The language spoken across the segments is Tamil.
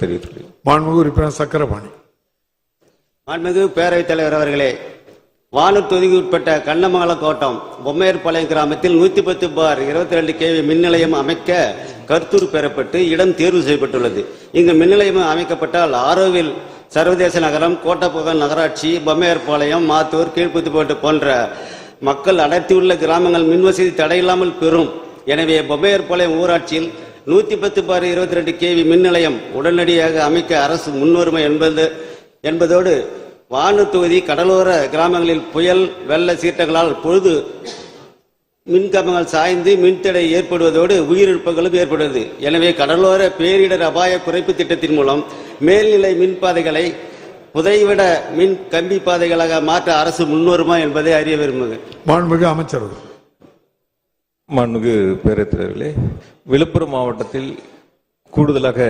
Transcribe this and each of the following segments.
தெரிவித்துள்ளேன் மாண்புமிகு உறுப்பினர் சக்கரபாணி. மாண்புமிகு பேரவைத் தலைவர் அவர்களே வானூர் தொகுதிக்கு உட்பட்ட கண்ணமங்கலம் கோட்டம் பொம்மையர்பாளையம் கிராமத்தில் நூத்தி பத்து பார் இருபத்தி ரெண்டு கேவி மின் நிலையம் அமைக்க கருத்துரு பெறப்பட்டு இடம் தேர்வு செய்யப்பட்டுள்ளது. இங்கு மின் நிலையம் அமைக்கப்பட்டால் ஆரோவில் சர்வதேச நகரம் கோட்டப்புகழ் நகராட்சி பொம்மையர்பாளையம் மாத்தூர் கீழ்ப்புத்துப்பட்டு போன்ற மக்கள் அடர்த்தியுள்ள கிராமங்கள் மின்வசதி தடையில்லாமல் பெறும். எனவே பொம்மையர்பாளையம் ஊராட்சியில் நூத்தி பத்து பார் இருபத்தி ரெண்டு கேவி மின் நிலையம் உடனடியாக அமைக்க அரசு முன்வருமை என்பது என்பதோடு வானு தொகுதி கடலோர கிராமங்களில் புயல் வெள்ள சீற்றங்களால் பொழுது மின்கம்பங்கள் சாய்ந்து மின்தடை ஏற்படுவதோடு உயிரிழப்புகளும் ஏற்படுவது எனவே கடலோர பேரிடர் அபாய குறைப்பு திட்டத்தின் மூலம் மேல்நிலை மின்பாதைகளை புதைவிட மின் கம்பி பாதைகளாக மாற்ற அரசு முன்வருமா என்பதை அறிய விரும்புகிறேன். மாண்புமிகு அமைச்சர் மாண்புமிகு பேரவைத் விழுப்புரம் மாவட்டத்தில் கூடுதலாக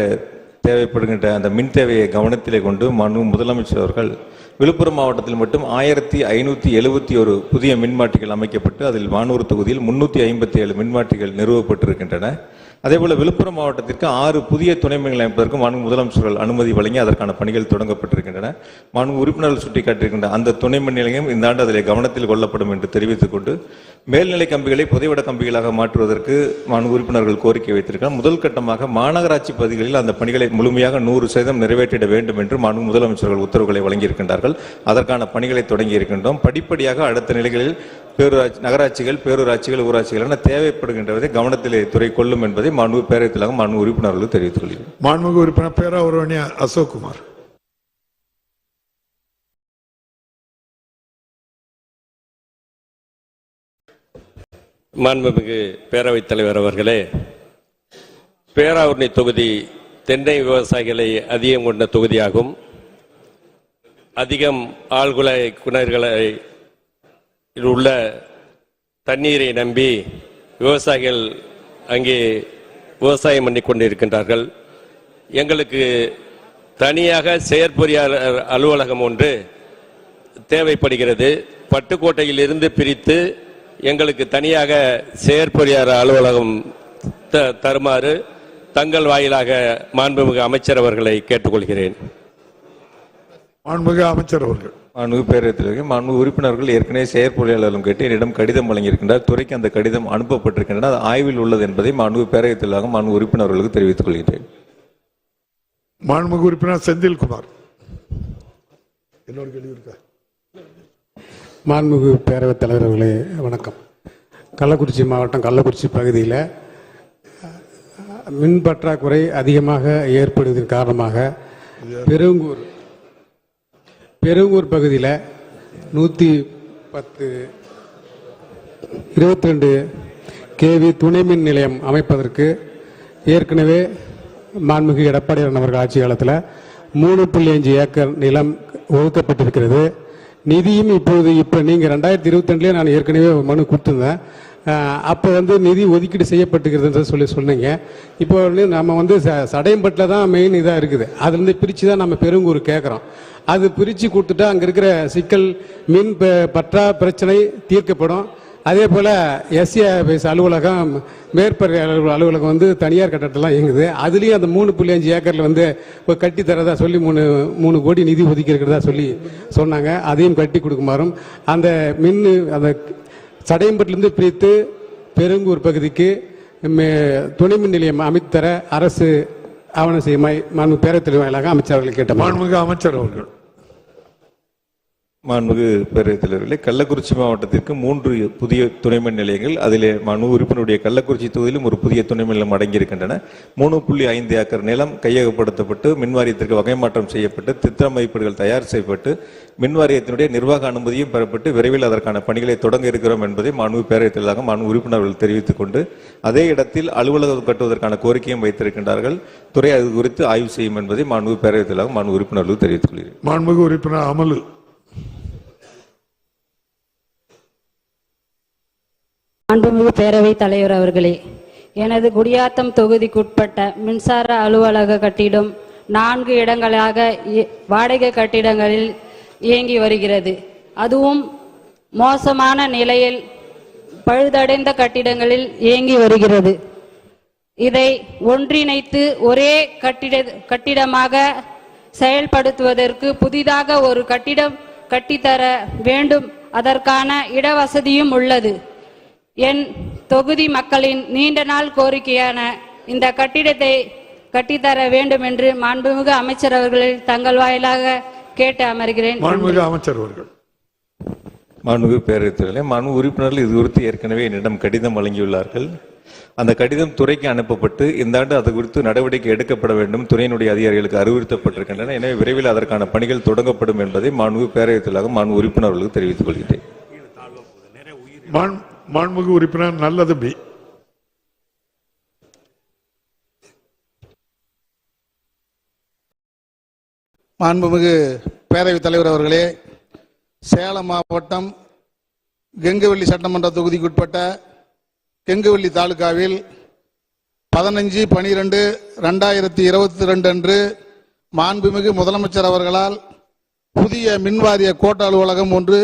தேவைப்படுகின்ற அந்த மின் தேவையை கவனத்திலே கொண்டு மாண்பு முதலமைச்சர் அவர்கள் விழுப்புரம் மாவட்டத்தில் மட்டும் ஆயிரத்தி ஐநூற்றி எழுபத்தி ஒரு புதிய மின்மாற்றிகள் அமைக்கப்பட்டு அதில் வானூர் தொகுதியில் முன்னூற்றி ஐம்பத்தி ஏழு மின்மாற்றிகள் நிறுவப்பட்டிருக்கின்றன. அதேபோல் விழுப்புரம் மாவட்டத்திற்கு ஆறு புதிய துணை மின்கள் அமைப்பதற்கு மாண்பு முதலமைச்சர்கள் அனுமதி வழங்கி அதற்கான பணிகள் தொடங்கப்பட்டிருக்கின்றன. மாண்பு உறுப்பினர்கள் சுட்டிக்காட்டியிருக்கின்ற அந்த துணை மின் நிலையம் இந்த ஆண்டு அதில் கவனத்தில் கொள்ளப்படும் என்று தெரிவித்துக் கொண்டு மேல்நிலை கம்பிகளை புதைவட கம்பிகளாக மாற்றுவதற்கு மாண்பு உறுப்பினர்கள் கோரிக்கை வைத்திருக்கிறார். முதல் கட்டமாக மாநகராட்சி பகுதிகளில் அந்த பணிகளை முழுமையாக நூறு சதவீதம் நிறைவேற்றிட வேண்டும் என்று மாண்பு முதலமைச்சர்கள் உத்தரவுகளை வழங்கியிருக்கின்றார்கள். அதற்கான பணிகளை தொடங்கி இருக்கின்றோம் படிப்படியாக அடுத்த நிலைகளில் பேரூராட்சி நகராட்சிகள் பேரூராட்சிகள் ஊராட்சிகள் என தேவைப்படுகின்றதை கவனத்திலே துறை கொள்ளும் என்பதை மாண்பு பேரவைத்தலாக மாண்பு உறுப்பினர்கள் தெரிவித்துக் கொள்கிறேன் மாண்புமிகு உறுப்பினர் பேராவூரணி அசோக் குமார் மாண்புமிகு பேரவைத் தலைவர் அவர்களே பேராவூரணி தொகுதி தென்னை விவசாயிகளை அதிகம் கொண்ட தொகுதியாகும். அதிகம் ஆழ்குழாய் கிணறுகளை உள்ள தண்ணீரை நம்பி விவசாயிகள் அங்கே விவசாயம் பண்ணி கொண்டிருக்கின்றார்கள். எங்களுக்கு தனியாக செயற்பொறியாளர் அலுவலகம் ஒன்று தேவைப்படுகிறது. பட்டுக்கோட்டையில் இருந்து பிரித்து எங்களுக்கு தனியாக செயற்பொறியாளர் அலுவலகம் த- தருமாறு தங்கள் வாயிலாக மாண்புமிகு அமைச்சர் அவர்களை கேட்டுக்கொள்கிறேன். மாண்புமிகு அமைச்சர் அவர்கள். மாண்பு பேரவைத்தில் மாண்பு உறுப்பினர்கள் ஏற்கனவே செயற்பொழியாளர்களும் கேட்டு என்னிடம் கடிதம் வழங்கியிருக்கின்றார். துறைக்கு அந்த கடிதம் அனுப்பப்பட்டிருக்கின்றன. அது ஆய்வில் உள்ளது என்பதை மாண்பு பேரவைத்தலாக மாண்பு உறுப்பினர்களுக்கு தெரிவித்துக் கொள்கிறேன் மாண்புமிகு உறுப்பினர் செந்தில்குமார். இன்னொரு கேள்வி இருக்கா மாண்புமிகு பேரவைத் தலைவர் அவர்களே வணக்கம். கள்ளக்குறிச்சி மாவட்டம் கள்ளக்குறிச்சி பகுதியில் மின் பற்றாக்குறை அதிகமாக ஏற்படுவதன் காரணமாக பெருங்கூர் பெருவூர் பகுதியில் நூற்றி பத்து இருபத்தி ரெண்டு கேவி துணை மின் நிலையம் அமைப்பதற்கு ஏற்கனவே மாண்புமிகு எடப்பாடியார் அவர்கள் ஆட்சி காலத்தில் மூணு புள்ளி அஞ்சு ஏக்கர் நிலம் ஒதுக்கப்பட்டிருக்கிறது. நிதியும் இப்பொழுது இப்போ நீங்கள் ரெண்டாயிரத்தி இருபத்தி ரெண்டுலேயே நான் ஏற்கனவே மனு கொடுத்துருந்தேன். அப்போ வந்து நிதி ஒதுக்கீடு செய்யப்பட்டிருக்கிறதுன்னு சொல்லி சொன்னீங்க. இப்போ வந்து நம்ம வந்து ச- சடையம்பட்டில் தான் மெயின் இதாக இருக்குது. அதுலேருந்து பிரித்து தான் நம்ம பெருங்கூர் கேட்குறோம் அது பிரித்து கொடுத்துட்டா அங்கே இருக்கிற சிக்கல் மின் பற்றா பிரச்சனை தீர்க்கப்படும். அதே போல் எஸ்ஏ அலுவலகம் மேற்பறை அலுவலகம் வந்து தனியார் கட்டடத்தெல்லாம் இயங்குது. அதுலேயும் அந்த மூணு புள்ளி அஞ்சு ஏக்கரில் வந்து இப்போ கட்டி தரதா சொல்லி மூணு மூணு கோடி நிதி ஒதுக்கி இருக்கிறதா சொல்லி சொன்னாங்க. அதையும் கட்டி கொடுக்குமாறும். அந்த மின் அந்த சடையம்பட்டிலிருந்து பிரித்து பெருங்கூர் பகுதிக்கு துணை மின் நிலையம் அமைத்தர அரசு ஆவண செய்யுமாய் மாண்பு பேரவைத் தலைவர் வாயிலாக மாண்புமிகு அமைச்சர் அவர்கள். மாண்புமிகு பேரவைத் தலைவர்களே கள்ளக்குறிச்சி மாவட்டத்திற்கு மூன்று புதிய துணைமின் நிலையங்கள் அதிலே மனு உறுப்பினருடைய கள்ளக்குறிச்சி தொகுதியிலும் ஒரு புதிய துணைமின் நிலையம் அடங்கியிருக்கின்றன. மூணு புள்ளி ஐந்து ஏக்கர் நிலம் கையகப்படுத்தப்பட்டு மின் வாரியத்திற்கு வகை மாற்றம் செய்யப்பட்டு திட்ட மதிப்பீடுகள் தயார் செய்யப்பட்டு மின் வாரியத்தினுடைய நிர்வாக அனுமதியும் பெறப்பட்டு விரைவில் அதற்கான பணிகளை தொடங்க இருக்கிறோம் என்பதை மாண்பு பேரவைத் தலைவராக மனு உறுப்பினர்கள் தெரிவித்துக் கொண்டு அதே இடத்தில் அலுவலகம் கட்டுவதற்கான கோரிக்கையும் வைத்திருக்கின்றார்கள். துறை அது குறித்து ஆய்வு செய்யும் என்பதை மாண்பு பேரவைத் தலைவராக மனு உறுப்பினர்கள் தெரிவித்துக் கொள்கிறேன். மாண்புமிகு உறுப்பினர் அமலு. அன்புமிகு பேரவைத் தலைவர் அவர்களே எனது குடியாத்தம் தொகுதிக்குட்பட்ட மின்சார அலுவலக கட்டிடம் நான்கு இடங்களாக இ- வாடகை கட்டிடங்களில் இயங்கி வருகிறது. அதுவும் மோசமான நிலையில் பழுதடைந்த கட்டிடங்களில் இயங்கி வருகிறது. இதை ஒன்றிணைத்து ஒரே கட்டிட கட்டிடமாக செயல்படுத்துவதற்கு புதிதாக ஒரு கட்டிடம் கட்டித்தர வேண்டும். அதற்கான இடவசதியும் உள்ளது. என் தொகுதி மக்களின் நீண்ட நாள் கோரிக்கையான இந்த கட்டிடத்தை கட்டித்தர வேண்டும் என்று மாண்புமிகு அமைச்சர் அவர்களை தங்கள் வாயிலாக கேட்டு அமர்கிறேன். மாண்புமிகு அமைச்சர் அவர்கள். மாண்புமிகு பேரவைத் மாண்பு உறுப்பினர்கள் இது குறித்து ஏற்கனவே என்னிடம் கடிதம் வழங்கியுள்ளார்கள். அந்த கடிதம் துறைக்கு அனுப்பப்பட்டு இந்த ஆண்டு அது குறித்து நடவடிக்கை எடுக்கப்பட வேண்டும் துறையினுடைய அதிகாரிகளுக்கு அறிவுறுத்தப்பட்டிருக்கின்றன. எனவே விரைவில் அதற்கான பணிகள் தொடங்கப்படும் என்பதை மாண்புமிகு பேரவைத் தலைவராக மாண்பு உறுப்பினர்களுக்கு தெரிவித்துக் கொள்கிறேன் மாண்புமிகு உறுப்பினர் நல்லது பி. மாண்புமிகு பேரவைத் தலைவர் அவர்களே சேலம் மாவட்டம் கெங்குவெள்ளி சட்டமன்ற தொகுதிக்குட்பட்ட கெங்குவெள்ளி தாலுகாவில் பதினஞ்சு பனிரெண்டு ரெண்டாயிரத்தி இருபத்தி ரெண்டு அன்று மாண்புமிகு முதலமைச்சர் அவர்களால் புதிய மின்வாரிய கோட்ட அலுவலகம் ஒன்று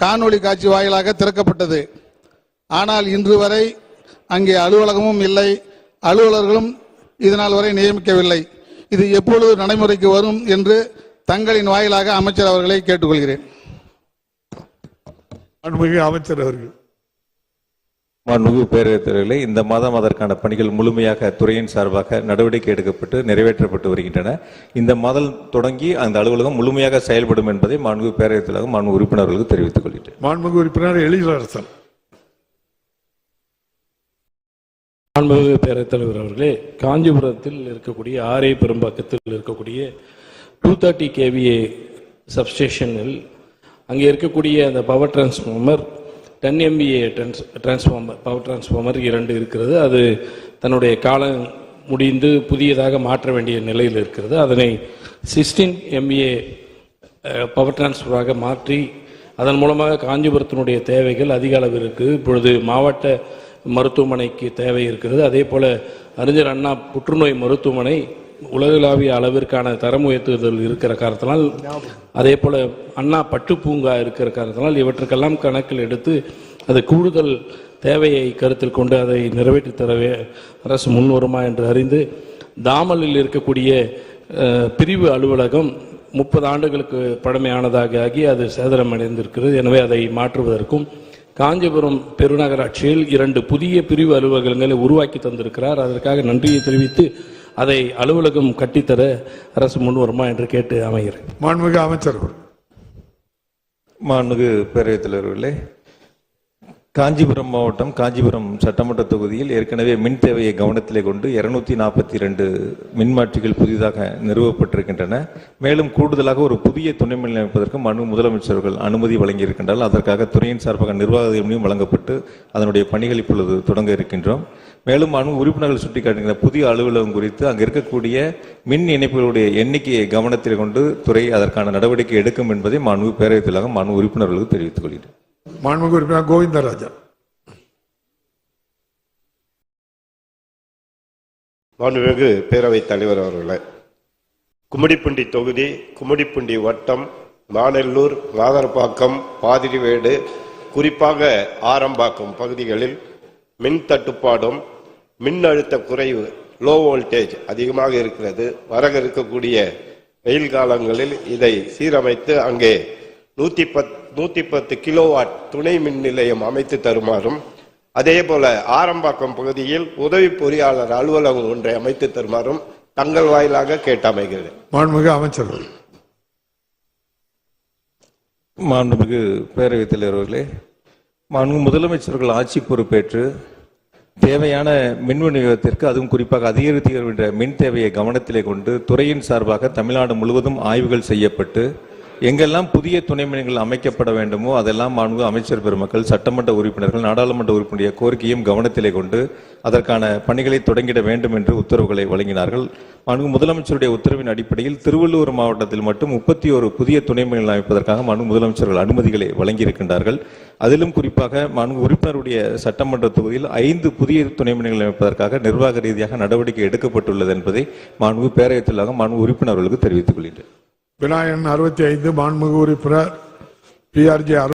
காணொளி காட்சி வாயிலாக திறக்கப்பட்டது. ஆனால் இன்று வரை அங்கே அலுவலகமும் இல்லை. அலுவலர்களும் இதனால் வரை நியமிக்கவில்லை. இது எப்பொழுது நடைமுறைக்கு வரும் என்று தங்களின் வாயிலாக அமைச்சர் அவர்களை கேட்டுக்கொள்கிறேன். மாண்புமிகு அமைச்சர் அவர்கள். மாண்புமிகு பேரவைத் தலைவர்களே இந்த மாதம் அதற்கான பணிகள் முழுமையாக துறையின் சார்பாக நடவடிக்கை எடுக்கப்பட்டு நிறைவேற்றப்பட்டு வருகின்றன. இந்த மாதம் தொடங்கி அந்த அலுவலகம் முழுமையாக செயல்படும் என்பதை மாண்புமிகு பேரவைத் தலைவர் மாண்பு உறுப்பினர்களுக்கு தெரிவித்துக் கொள்கிறேன் மாண்புமிகு உறுப்பினர் எழிலரசன். மாண்புமிகு பேரத்தலைவர் அவர்களே காஞ்சிபுரத்தில் இருக்கக்கூடிய ஆரே பெரும்பாக்கத்தில் இருக்கக்கூடிய டூ தேர்ட்டி கேவிஏ சப்ஸ்டேஷனில் அங்கே இருக்கக்கூடிய அந்த power transformer ten MVA transformer power transformer இரண்டு இருக்கிறது. அது தன்னுடைய காலம் முடிந்து புதியதாக மாற்ற வேண்டிய நிலையில் இருக்கிறது. அதனை சிக்ஸ்டீன் எம்பிஏ பவர் டிரான்ஸ்ஃபராக மாற்றி அதன் மூலமாக காஞ்சிபுரத்தினுடைய தேவைகள் அதிக அளவு இருக்குது. இப்பொழுது மாவட்ட மருத்துவமனைக்கு தேவை இருக்கிறது. அதே போல அறிஞர் அண்ணா புற்றுநோய் மருத்துவமனை உலகளாவிய அளவிற்கான தரம் உயர்த்துதல் இருக்கிற காரணத்தினால் அதே போல அண்ணா பட்டு பூங்கா இருக்கிற காரணத்தினால் இவற்றுக்கெல்லாம் கணக்கில் எடுத்து அது கூடுதல் தேவையை கருத்தில் கொண்டு அதை நிறைவேற்றி தரவே அரசு முன்வருமா என்று அறிந்து தாமலில் இருக்கக்கூடிய பிரிவு அலுவலகம் முப்பது ஆண்டுகளுக்கு பழமையானதாக ஆகி அது சேதனமடைந்திருக்கிறது. எனவே அதை மாற்றுவதற்கும் காஞ்சிபுரம் பெருநகராட்சியில் இரண்டு புதிய பிரிவு அலுவலகங்களை உருவாக்கி தந்திருக்கிறார். அதற்காக நன்றியை தெரிவித்து அதை அலுவலகம் கட்டித்தர அரசு முன்வருமா என்று கேட்டு அமைகிறேன். மாண்புமிகு அமைச்சர் மாண்புமிகு பேரவைத் தலைவர்களே காஞ்சிபுரம் மாவட்டம் காஞ்சிபுரம் சட்டமன்ற தொகுதியில் ஏற்கனவே மின் தேவையை கவனத்திலே கொண்டு இருநூத்தி நாற்பத்தி ரெண்டு மின்மாற்றிகள் புதிதாக நிறுவப்பட்டிருக்கின்றன. மேலும் கூடுதலாக ஒரு புதிய துணை மின் அமைப்பதற்கு மனு முதலமைச்சர்கள் அனுமதி வழங்கியிருக்கின்றால் அதற்காக துறையின் சார்பாக நிர்வாக அதிகாரியும் வழங்கப்பட்டு அதனுடைய பணிகள் இப்பொழுது தொடங்க இருக்கின்றோம். மேலும் அணு உறுப்பினர்கள் சுட்டிக்காட்டுகின்ற புதிய அலுவலகம் குறித்து அங்கு இருக்கக்கூடிய மின் இணைப்புகளுடைய எண்ணிக்கையை கவனத்தில் கொண்டு துறை அதற்கான நடவடிக்கை எடுக்கும் என்பதை மனு பேரவைத் மனு உறுப்பினர்களுக்கு தெரிவித்துக் கொள்கிறேன். மாண்புமிகு உறுப்பினர் கோவிந்தராஜா. மாண்புமிகு பேரவைத் தலைவர் அவர்களே கும்மிடிப்பூண்டி தொகுதி கும்மிடிப்பூண்டி வட்டம் மாநெல்லூர் மாதரப்பாக்கம் பாதிரிவேடு குறிப்பாக ஆரம்பாக்கம் பகுதிகளில் மின் தட்டுப்பாடும் மின் அழுத்த குறைவு லோ வோல்டேஜ் அதிகமாக இருக்கிறது. வரக இருக்கக்கூடிய வெயில் காலங்களில் இதை சீரமைத்து அங்கே நூற்றி பத் நூத்தி பத்து கிலோவாட் துணை மின் நிலையம் அமைத்து தருமாறும் அதே போல ஆரம்பாக்கம் பகுதியில் உதவி பொறியாளர் அலுவலகம் ஒன்றை அமைத்து தருமாறும் தங்கள் வாயிலாக கேட்டமைகிறது. மாண்புமிகு அமைச்சர் மாண்புமிகு பேரவைத் தலைவர்களே மாண்பு முதலமைச்சர்கள் ஆட்சி பொறுப்பேற்று தேவையான மின் விநியோகத்திற்கு அதுவும் குறிப்பாக அதிகரித்து வருகின்ற மின் தேவையை கவனத்திலே கொண்டு துறையின் சார்பாக தமிழ்நாடு முழுவதும் ஆய்வுகள் செய்யப்பட்டு எங்கெல்லாம் புதிய துணை மின்கள் அமைக்கப்பட வேண்டுமோ அதெல்லாம் மாண்பு அமைச்சர் பெருமக்கள் சட்டமன்ற உறுப்பினர்கள் நாடாளுமன்ற உறுப்பினுடைய கோரிக்கையும் கவனத்திலே கொண்டு அதற்கான பணிகளை தொடங்கிட வேண்டும் என்று உத்தரவுகளை வழங்கினார்கள். மாண்பு முதலமைச்சருடைய உத்தரவின் அடிப்படையில் திருவள்ளூர் மாவட்டத்தில் மட்டும் முப்பத்தி ஒரு புதிய துணை மின்கள் அமைப்பதற்காக மாண்பு முதலமைச்சர்கள் அனுமதிகளை வழங்கியிருக்கின்றார்கள். அதிலும் குறிப்பாக மாண்பு உறுப்பினருடைய சட்டமன்ற தொகுதியில் ஐந்து புதிய துணை மின்கள் அமைப்பதற்காக நிர்வாக ரீதியாக நடவடிக்கை எடுக்கப்பட்டுள்ளது என்பதை மாண்பு பேரவைத் தலைவராக மாண்பு உறுப்பினர்களுக்கு தெரிவித்துக் கொள்கிறேன் விநாயகன் அறுபத்தி ஐந்து மாண்புமிகு உறுப்பினர் பிஆர்ஜி